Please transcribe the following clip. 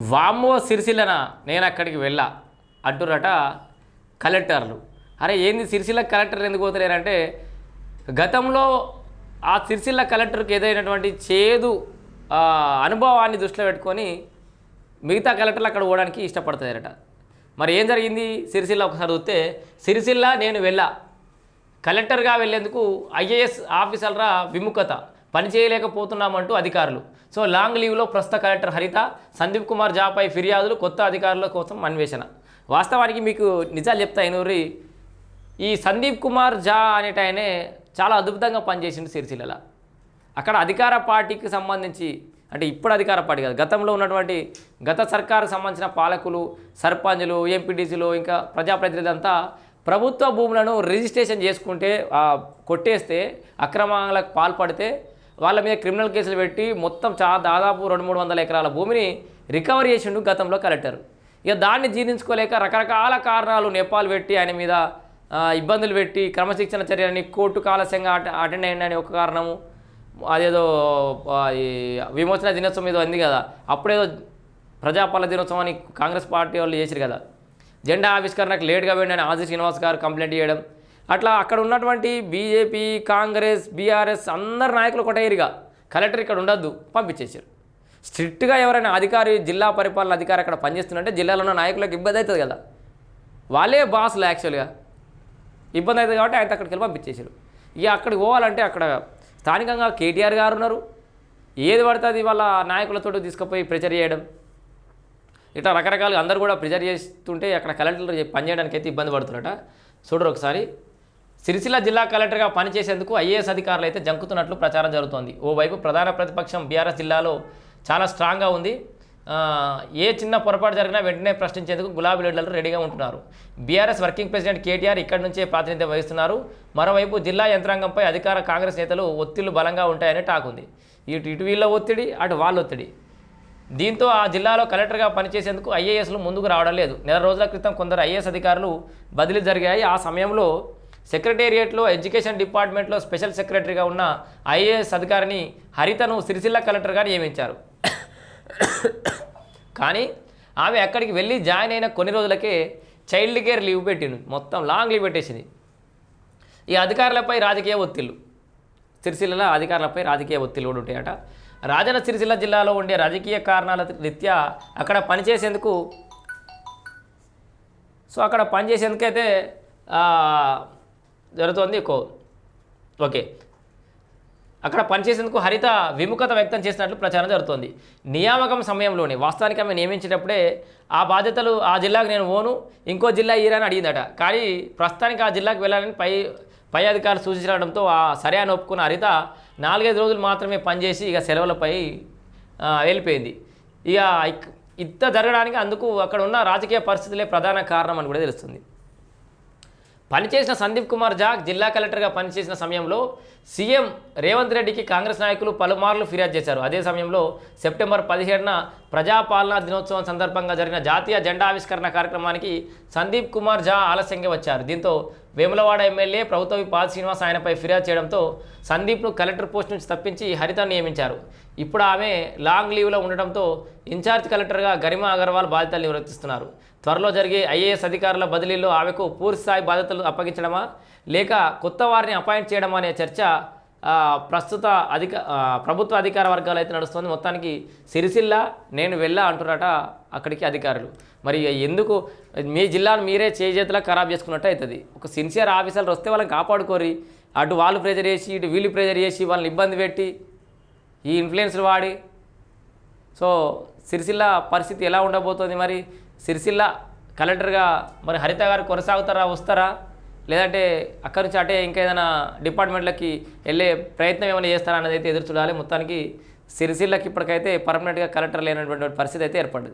వామ్మో సిరిసిల్లన? నేను అక్కడికి వెళ్ళా అంటురట కలెక్టర్లు. అరే ఏంది సిరిసిల్ల కలెక్టర్లు ఎందుకు పోతలేరంటే గతంలో ఆ సిరిసిల్ల కలెక్టర్కి ఏదైనటువంటి చేదు అనుభవాన్ని దృష్టిలో పెట్టుకొని మిగతా కలెక్టర్లు అక్కడ పోవడానికి ఇష్టపడతారట మరి ఏం జరిగింది? సిరిసిల్ల ఒకసారి చూస్తే సిరిసిల్ల నేను వెళ్ళా. కలెక్టర్గా వెళ్ళేందుకు ఐఏఎస్ ఆఫీసర్ల విముఖత. పని చేయలేకపోతున్నామంటూ అధికారులు. సో లాంగ్ లీవ్లో ప్రస్తుత కలెక్టర్ హరిత సందీప్ కుమార్ జాపై ఫిర్యాదులు కొత్త అధికారుల కోసం అన్వేషణ. వాస్తవానికి మీకు నిజాలు చెప్తా ఎనూరి ఈ సందీప్ కుమార్ జా అనేట ఆయనే చాలా అద్భుతంగా పనిచేసిండు సిరిసిల్ల అక్కడ అధికార పార్టీకి సంబంధించి అంటే ఇప్పుడు అధికార పార్టీ కాదు గతంలో ఉన్నటువంటి గత సర్కారుకు సంబంధించిన పాలకులు సర్పంచులు ఎంపీటీసీలు ఇంకా ప్రజాప్రతినిధులంతా ప్రభుత్వ భూములను రిజిస్ట్రేషన్ చేసుకుంటే కొట్టేస్తే అక్రమాలకు పాల్పడితే వాళ్ళ మీద క్రిమినల్ కేసులు పెట్టి మొత్తం చా దాదాపు రెండు మూడు వందల ఎకరాల భూమిని రికవరీ చేసిండు గతంలో కలెక్టర్. ఇక దాన్ని జీర్ణించుకోలేక రకరకాల కారణాలు నేపాల్ పెట్టి ఆయన మీద ఇబ్బందులు పెట్టి క్రమశిక్షణ చర్యలని కోర్టు ఆలస్యంగా అట అటెండ్ అయ్యండి ఒక కారణము. అదేదో ఈ విమోచన దినోత్సవం ఏదో అంది కదా. అప్పుడేదో ప్రజాపాలన దినోత్సవం అని కాంగ్రెస్ పార్టీ వాళ్ళు చేసిరు కదా. జెండా ఆవిష్కరణకు లేట్గా వెళ్ళిన ఆది శ్రీనివాస్ గారు కంప్లైంట్ చేయడం అట్లా అక్కడ ఉన్నటువంటి బీజేపీ కాంగ్రెస్ బీఆర్ఎస్ అందరు నాయకులు ఒకటేరిగా కలెక్టర్ ఇక్కడ ఉండొద్దు పంపించేసారు స్ట్రిక్ట్గా ఎవరైనా అధికారి జిల్లా పరిపాలన అధికారి అక్కడ పనిచేస్తుందంటే జిల్లాలో ఉన్న నాయకులకు ఇబ్బంది అవుతుంది కదా. వాళ్ళే బాసులు యాక్చువల్గా. ఇబ్బంది అవుతుంది కాబట్టి ఆయన అక్కడికి వెళ్ళి పంపించేశారు. ఇక అక్కడికి పోవాలంటే అక్కడ స్థానికంగా కేటీఆర్ గారు ఉన్నారు. ఏది పడుతుంది వాళ్ళ నాయకులతో తీసుకుపోయి ప్రెజర్ చేయడం. ఇట్లా రకరకాలుగా అందరూ కూడా ప్రిజర్వ్ చేస్తుంటే అక్కడ కలెక్టర్లు పనిచేయడానికి అయితే ఇబ్బంది పడుతున్నట. చూడరు ఒకసారి. సిరిసిల్ల జిల్లా కలెక్టర్గా పనిచేసేందుకు ఐఏఎస్ అధికారులు అయితే జంకుతున్నట్లు ప్రచారం జరుగుతోంది. ఓవైపు ప్రధాన ప్రతిపక్షం బీఆర్ఎస్ జిల్లాలో చాలా స్ట్రాంగ్గా ఉంది. ఏ చిన్న పొరపాటు జరిగినా వెంటనే ప్రశ్నించేందుకు గులాబీ లీడర్లు రెడీగా ఉంటున్నారు. బీఆర్ఎస్ వర్కింగ్ ప్రెసిడెంట్ కేటీఆర్ ఇక్కడి నుంచే ప్రాతినిధ్యం వహిస్తున్నారు. మరోవైపు జిల్లా యంత్రాంగంపై అధికార కాంగ్రెస్ నేతలు ఒత్తిళ్ళు బలంగా ఉంటాయని టాక్ ఉంది. ఇటు ఇటు వీళ్ళ ఒత్తిడి అటు వాళ్ళ ఒత్తిడి. దీంతో ఆ జిల్లాలో కలెక్టర్గా పనిచేసేందుకు ఐఏఎస్లు ముందుకు రావడం లేదు. నెల రోజుల క్రితం కొందరు ఐఏఎస్ అధికారులు బదిలీ జరిగాయి. ఆ సమయంలో సెక్రటేరియట్లో ఎడ్యుకేషన్ డిపార్ట్మెంట్లో స్పెషల్ సెక్రటరీగా ఉన్న ఐఏఎస్ అధికారిని హరితను సిరిసిల్ల కలెక్టర్గా నియమించారు. కానీ ఆమె అక్కడికి వెళ్ళి జాయిన్ అయిన కొన్ని రోజులకే చైల్డ్ కేర్ లీవ్ పెట్టింది. మొత్తం లాంగ్ లీవ్ పెట్టేసింది. ఈ అధికారులపై రాజకీయ ఒత్తిళ్ళు సిరిసిల్ల అధికారులపై రాజకీయ ఒత్తిళ్ళు కూడా ఉంటాయట. రాజన్న సిరిసిల్ల జిల్లాలో ఉండే రాజకీయ కారణాల రీత్యా అక్కడ పనిచేసేందుకు సో అక్కడ పనిచేసేందుకైతే జరుగుతోంది. కో ఓకే. అక్కడ పనిచేసేందుకు హరిత విముఖత వ్యక్తం చేసినట్లు ప్రచారం జరుగుతోంది. నియామకం సమయంలోనే వాస్తవానికి ఆమె నియమించేటప్పుడే ఆ బాధ్యతలు ఆ జిల్లాకు నేను ఓను ఇంకో జిల్లా ఈరని అడిగిందట. కానీ ప్రస్తుతానికి ఆ జిల్లాకు వెళ్ళాలని పై పై అధికారులు సూచించడంతో ఆ సరే అని ఒప్పుకున్న హరిత నాలుగైదు రోజులు మాత్రమే పనిచేసి ఇక సెలవులపై వెళ్ళిపోయింది. ఇక ఇక్- ఇంత జరగడానికి అందుకు అక్కడ ఉన్న రాజకీయ పరిస్థితులే ప్రధాన కారణం అని కూడా తెలుస్తుంది. పనిచేసిన సందీప్ కుమార్ జాగ్ జిల్లా కలెక్టర్గా పనిచేసిన సమయంలో సీఎం రేవంత్ రెడ్డికి కాంగ్రెస్ నాయకులు పలుమార్లు ఫిర్యాదు చేశారు. అదే సమయంలో సెప్టెంబర్ పదిహేడున ప్రజాపాలనా దినోత్సవం సందర్భంగా జరిగిన జాతీయ జెండా ఆవిష్కరణ కార్యక్రమానికి సందీప్ కుమార్ జా ఆలస్యంగా వచ్చారు. దీంతో వేములవాడ ఎమ్మెల్యే ప్రభుత్వ పాల్ శ్రీనివాస్ ఆయనపై ఫిర్యాదు చేయడంతో సందీప్ను కలెక్టర్ పోస్ట్ నుంచి తప్పించి హరితను నియమించారు. ఇప్పుడు ఆమె లాంగ్ లీవ్లో ఉండడంతో ఇన్ఛార్జ్ కలెక్టర్గా గరిమా అగర్వాల్ బాధ్యతలు నిర్వర్తిస్తున్నారు. త్వరలో జరిగే ఐఏఎస్ అధికారుల బదిలీలో ఆమెకు పూర్తిస్థాయి బాధ్యతలు అప్పగించడమా? లేక కొత్త వారిని అపాయింట్ చేయడమా అనే చర్చ ప్రస్తుత అధిక ప్రభుత్వ అధికార వర్గాలు అయితే నడుస్తుంది. మొత్తానికి సిరిసిల్ల నేను వెళ్ళా అంటున్నట అక్కడికి అధికారులు. మరి ఎందుకు? మీ జిల్లాను మీరే చేజేతులా ఖరాబ్ చేసుకున్నట్టు అవుతుంది. ఒక సిన్సియర్ ఆఫీసర్లు వస్తే వాళ్ళని కాపాడుకోరి అటు వాళ్ళు ప్రెజర్ చేసి ఇటు వీళ్ళు ప్రెజర్ చేసి వాళ్ళని ఇబ్బంది పెట్టి ఈ ఇన్ఫ్లుయెన్స్లు వాడి. సో సిరిసిల్ల పరిస్థితి ఎలా ఉండబోతోంది మరి? సిరిసిల్ల కలెక్టర్గా మరి హరిత గారు కొనసాగుతారా వస్తారా? లేదంటే అక్కడి నుంచి అటే ఇంకా ఏదైనా డిపార్ట్మెంట్లకి వెళ్ళే ప్రయత్నం ఏమైనా చేస్తారా అనేది అయితే ఎదురు చూడాలి. మొత్తానికి సిరిసిల్లకి ఇప్పటికైతే పర్మనెంట్గా కలెక్టర్ లేనటువంటి పరిస్థితి అయితే ఏర్పడింది